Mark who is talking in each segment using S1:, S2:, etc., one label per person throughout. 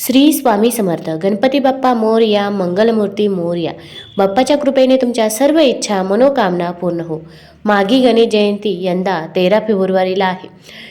S1: श्री स्वामी समर्थ. गणपती बाप्पा मोरया मंगलमूर्ती मोरया. बाप्पाच्या कृपेने तुमच्या सर्व इच्छा मनोकामना पूर्ण हो. मागी गणेश जयंती यंदा तेरा फेब्रुवारीला आहे.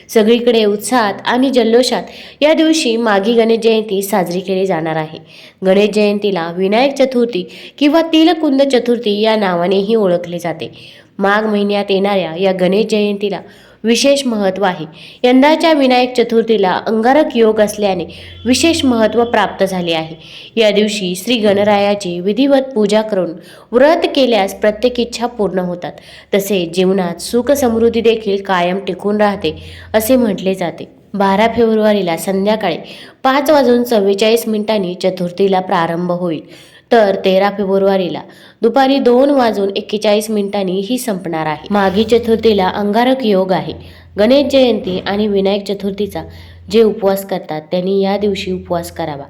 S1: सगळीकडे उत्साहात आणि जल्लोषात या दिवशी मागी गणेश जयंती साजरी केली जाणार आहे. गणेश जयंतीला विनायक चतुर्थी किंवा तिलकुंद चतुर्थी या नावानेही ओळखले जाते. माघ महिन्यात येणाऱ्या या गणेश जयंतीला विशेष महत्त्व आहे. यंदाच्या विनायक चतुर्थीला अंगारक योग असल्याने विशेष महत्त्व प्राप्त झाले आहे. या दिवशी श्री गणरायाची विधिवत पूजा करून व्रत केल्यास प्रत्येक इच्छा पूर्ण होतात. तसेच जीवनात सुख समृद्धी देखील कायम टिकून राहते असे म्हटले जाते. बारा फेब्रुवारीला संध्याकाळी पाच वाजून चव्वेचाळीस मिनिटांनी चतुर्थीला प्रारंभ होईल. तर तेरा फेब्रुवारीला. दुपारी दोन वाजून एक्केचाळीस मिनिटांनी ही संपणार आहे. माघी चतुर्थीला अंगारक योग आहे. गणेश जयंती आणि विनायक चतुर्थीचा जे उपवास करतात त्यांनी या दिवशी उपवास करावा.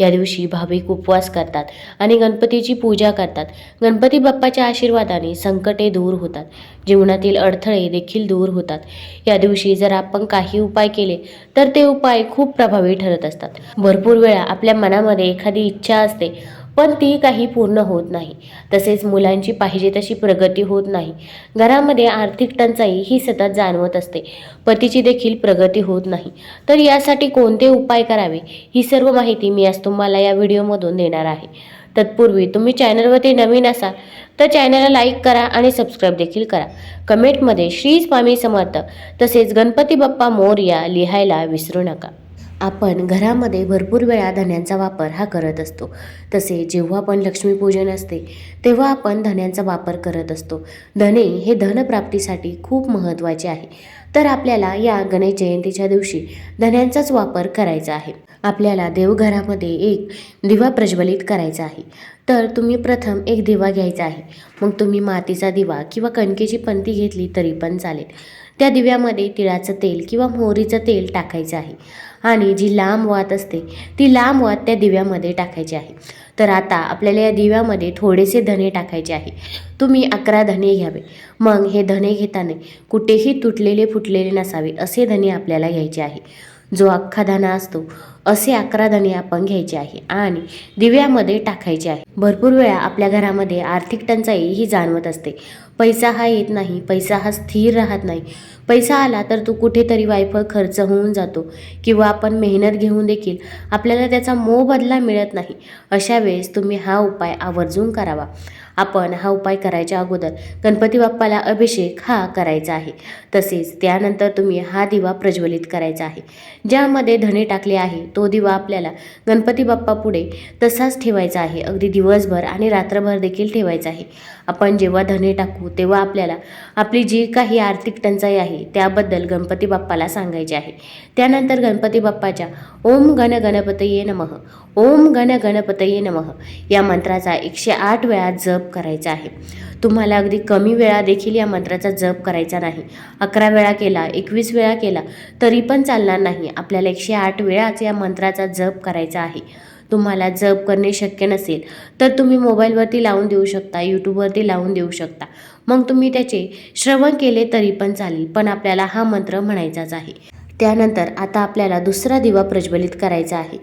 S1: या दिवशी भाविक उपवास करतात आणि गणपतीची पूजा करतात. गणपती बाप्पाच्या आशीर्वादाने संकटे दूर होतात. जीवनातील अडथळे देखील दूर होतात. या दिवशी जर आपण काही उपाय केले तर ते उपाय खूप प्रभावी ठरत असतात. भरपूर वेळा आपल्या मनामध्ये एखादी इच्छा असते पण ती काही पूर्ण होत नाही. तसेच मुलांची पाहिजे तशी प्रगती होत नाही. घरामध्ये आर्थिक टंचाई ही सतत जाणवत असते. पतीची देखील प्रगती होत नाही. तर यासाठी कोणते उपाय करावे? ही सर्व माहिती मी आज तुम्हाला या व्हिडिओमधून देणार आहे. तत्पूर्वी तुम्ही चॅनलवरती नवीन असाल तर चॅनलला लाईक करा आणि सबस्क्राईब देखील करा. कमेंटमध्ये श्री स्वामी समर्थ तसेच गणपती बाप्पा मोर्या लिहायला विसरू नका. आपण घरामध्ये भरपूर वेळा धन्यांचा वापर हा करत असतो. तसे जेव्हा पण लक्ष्मीपूजन असते तेव्हा आपण धन्यांचा वापर करत असतो. धने हे धनप्राप्तीसाठी खूप महत्त्वाचे आहे. तर आपल्याला या गणेश जयंतीच्या दिवशी धन्यांचाच वापर करायचा आहे. आपल्याला देवघरामध्ये एक दिवा प्रज्वलित करायचा आहे. तर तुम्ही प्रथम एक दिवा घ्यायचा आहे. मग तुम्ही मातीचा दिवा किंवा कणकेची पंती घेतली तरी पण चालेल. त्या दिव्यामध्ये तिळाचं तेल किंवा मोहरीचं तेल टाकायचं आहे. आणि जी लांब वात असते ती लांब वात त्या दिव्यामध्ये टाकायची आहे. तर आता आपल्याला या दिव्यामध्ये थोडेसे धने टाकायचे आहे. तुम्ही अकरा धने घ्यावे. मग हे धने घेताना कुठेही तुटलेले फुटलेले नसावे असे धने आपल्याला घ्यायचे आहे. जो अख्खा धना असतो असे अकरा धने आपण घ्यायचे आहे आणि दिव्यामध्ये टाकायचे आहे. भरपूर वेळा आपल्या घरामध्ये आर्थिक टंचाई ही जाणवत असते. पैसा हा येत नाही पैसा हा स्थिर राहत नाही. पैसा आला तर तो कुठेतरी वायफळ खर्च होऊन जातो किंवा आपण मेहनत घेऊन देखील आपल्याला त्याचा मोबदला मिळत नाही. अशा वेळेस तुम्ही हा उपाय आवर्जून करावा. आपण हा उपाय करायच्या अगोदर गणपती बाप्पाला अभिषेक हा करायचा आहे. तसेच त्यानंतर तुम्ही हा दिवा प्रज्वलित करायचा आहे. ज्यामध्ये धने टाकले आहे तो दिवा आपल्याला गणपती बाप्पा पुढे तसाच ठेवायचा आहे. अगदी दिवसभर आणि रात्रभर देखील ठेवायचा आहे. आपण जेव्हा धने टाकू तेव्हा आपल्याला आपली जी काही आर्थिक टंचाई आहे त्याबद्दल गणपती बाप्पाला सांगायचे आहे. त्यानंतर गणपती बाप्पाच्या ओम गण गणपतये नमः ओम गण गणपतये नमः या मंत्राचा एकशे आठ वेळा जप करायचा आहे. तुम्हाला अगदी कमी वेळा देखील या मंत्राचा जप करायचा नाही. अकरा वेळा केला एकवीस वेळा केला तरी पण चालणार नाही. आपल्याला एकशे आठ वेळाच या मंत्राचा जप करायचा आहे. तुम्हाला जप करणे शक्य नसेल तर तुम्ही मोबाईलवरती लावून देऊ शकता यूट्यूबवरती लावून देऊ शकता. मग तुम्ही त्याचे श्रवण केले तरी पण चालेल पण आपल्याला हा मंत्र म्हणायचाच आहे. त्यानंतर आता आपल्याला दुसरा दिवा प्रज्वलित करायचा आहे.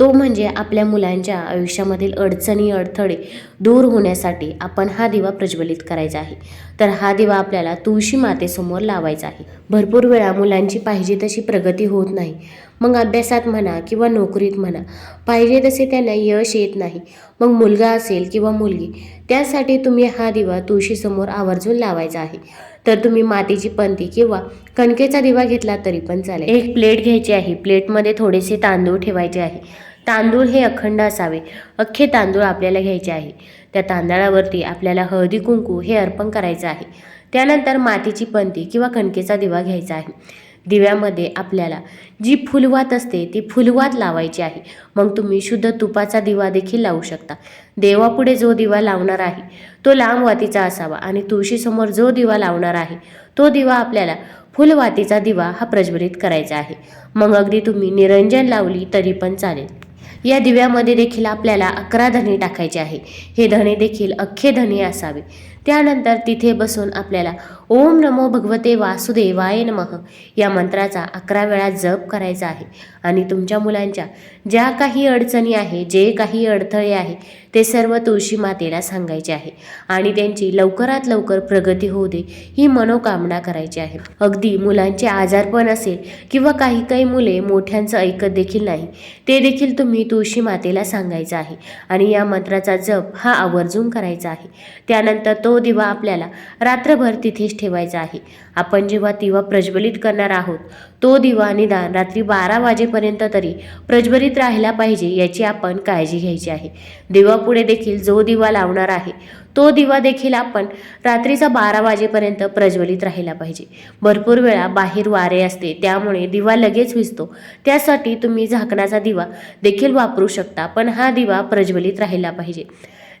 S1: तो म्हणजे आपल्या मुलांच्या आयुष्यामधील अडचणी अडथळे दूर होण्यासाठी आपण हा दिवा प्रज्वलित करायचा आहे. तर हा दिवा आपल्याला तुळशी मातेसमोर लावायचा आहे. भरपूर वेळा मुलांची पाहिजे तशी प्रगती होत नाही. मग अभ्यासात म्हणा किंवा नोकरीत म्हणा पाहिजे तसे त्यांना यश येत नाही. मग मुलगा असेल किंवा मुलगी त्यासाठी तुम्ही हा दिवा तुळशीसमोर आवर्जून लावायचा आहे. तर तुम्ही मातीची पंती किंवा कणकेचा दिवा घेतला तरी पण चालेल. एक प्लेट घ्यायची आहे. प्लेटमध्ये थोडेसे तांदूळ ठेवायचे आहे. तांदूळ हे अखंड असावे. अख्खे तांदूळ आपल्याला घ्यायचे आहे. त्या तांदळावरती आपल्याला हळदी कुंकू हे अर्पण करायचं आहे. त्यानंतर मातीची पंती किंवा कणकेचा दिवा घ्यायचा आहे. दिव्यामध्ये आपल्याला जी फुलवात असते ती फुलवात लावायची आहे. मग तुम्ही शुद्ध तुपाचा दिवा देखील लावू शकता. देवापुढे जो दिवा लावणार आहे तो लांब वातीचा असावा आणि तुळशीसमोर जो दिवा लावणार आहे तो दिवा आपल्याला फुलवातीचा दिवा हा प्रज्वलित करायचा आहे. मग अगदी तुम्ही निरंजन लावली तरी पण चालेल. या दिव्यामध्ये देखील आपल्याला अकरा धणे टाकायचे आहे. हे धने देखील अख्खे धणे असावे. त्यानंतर तिथे बसून आपल्याला ओम नमो भगवते वासुदेवाय नमः या मंत्राचा अकरा वेळा जप करायचा आहे. आणि तुमच्या मुलांच्या ज्या काही अडचणी आहे जे काही अडथळे आहे ते सर्व तुळशी मातेला सांगायचे आहे. आणि त्यांची लवकरात लवकर प्रगती होऊ दे ही मनोकामना करायची आहे. अगदी मुलांचे आजारपण असेल किंवा काही काही मुले मोठ्यांचं ऐकत देखील नाही ते देखील तुम्ही तुळशी मातेला सांगायचं आहे. आणि या मंत्राचा जप हा आवर्जून करायचा आहे. त्यानंतर तो दिवा आपल्याला रात्रभर तिथेच ठेवायचा आहे. आपण जेव्हा दिवा प्रज्वलित करणार आहोत तो दिवा निदान रात्री बारा वाजेपर्यंत तरी प्रज्वलित राहिला पाहिजे याची आपण काळजी घ्यायची आहे. देवापुढे देखील जो दिवा लावणार आहे तो दिवा देखील आपण रात्रीचा बारा वाजेपर्यंत प्रज्वलित राहिला पाहिजे. भरपूर वेळा बाहेर वारे असते त्यामुळे दिवा लगेच विसतो त्यासाठी तुम्ही झाकणाचा दिवा देखील वापरू शकता पण हा दिवा प्रज्वलित राहिला पाहिजे.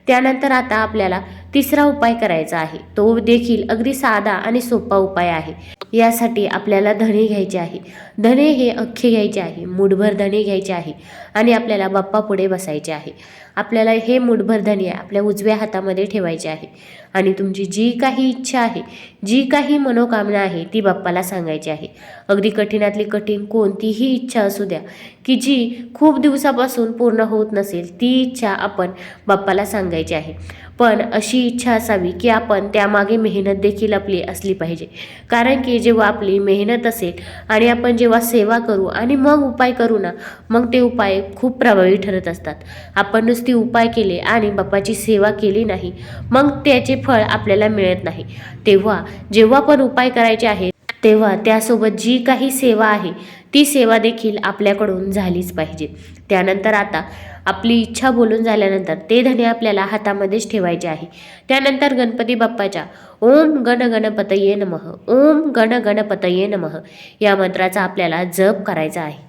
S1: त्यानंतर आता आपल्याला तिसरा उपाय करायचा आहे. तो देखील अगदी साधा आणि सोपा उपाय आहे. यासाठी आपल्याला धणे घ्यायचे आहे. धणे हे अख्खे घ्यायचे आहे. मुठभर धणे घ्यायचे आहे आणि आपल्याला बाप्पा पुढे बसायचे आहे. आपल्याला हे मुठभर धणे आपल्या उजव्या हातामध्ये ठेवायचे आहे. आणि तुमची जी काही इच्छा आहे जी काही मनोकामना आहे ती बाप्पाला सांगायची आहे. अगदी कठीणातली कठीण कोणतीही इच्छा असू द्या की जी खूप दिवसापासून पूर्ण होत नसेल ती इच्छा आपण बाप्पाला सांगायची आहे. पण अशी इच्छा असावी की आपण त्यामागे मेहनत देखील आपली असली पाहिजे. कारण की जेव्हा आपली मेहनत असेल आणि आपण जेव्हा सेवा करू आणि मग उपाय करू ना मग ते उपाय खूप प्रभावी ठरत असतात. आपण नुसती उपाय केले आणि बाप्पाची सेवा केली नाही मग त्याचे फळ आपल्याला मिळत नाही. तेव्हा जेव्हा पण उपाय करायचे आहे तेव्हा त्यासोबत जी काही सेवा आहे ती सेवा देखील आपल्याकडून झालीच पाहिजे. त्यानंतर आता आपली इच्छा बोलून झाल्यानंतर ते धणे आपल्याला हातामध्येच ठेवायचे आहे. त्यानंतर गणपती बाप्पाच्या ओम गण गणपतये नमः ओम गण गणपतये नमः या मंत्राचा आपल्याला जप करायचा आहे.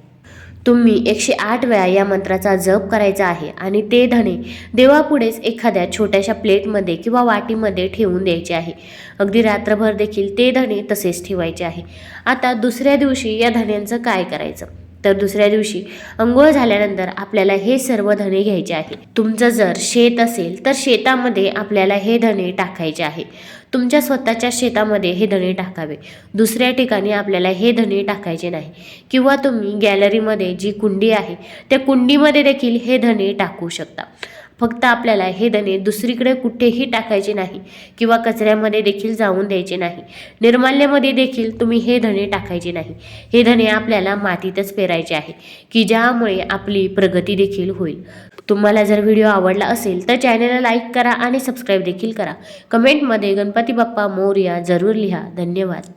S1: तुम्ही एकशे आठ वेळा या मंत्राचा जप करायचा आहे आणि ते धणे देवापुढेच एखाद्या छोट्याशा प्लेटमध्ये किंवा वाटीमध्ये ठेवून द्यायचे आहे. अगदी रात्रभर देखील ते धणे तसेच ठेवायचे आहे. आता दुसऱ्या दिवशी या धण्यांचं काय करायचं? तर दुसऱ्या दिवशी अंघोळ झाल्यानंतर आपल्याला हे सर्व धणे घ्यायचे आहे. तुमचं जर शेत असेल तर शेतामध्ये आपल्याला हे धणे टाकायचे आहे. तुमच्या स्वतःच्या शेतामध्ये हे धणे टाकावे. दुसऱ्या ठिकाणी आपल्याला हे धणे टाकायचे नाही. किंवा तुम्ही गॅलरीमध्ये जी कुंडी आहे त्या कुंडीमध्ये देखील हे धणे टाकू शकता. फक्त आपल्याला हे धने दुसरीकडे कुठेही टाकायचे नाही किंवा कचऱ्यामध्ये देखील जाऊन द्यायचे नाही. निर्माल्यामध्ये देखील तुम्ही हे धने टाकायचे नाही. हे धने आपल्याला मातीतच पेरायचे आहे की ज्यामुळे आपली प्रगती देखील होईल. तुम्हाला जर व्हिडिओ आवडला असेल तर चॅनलला लाईक करा आणि सबस्क्राईब देखील करा. कमेंटमध्ये गणपती बाप्पा मोर्या जरूर लिहा. धन्यवाद.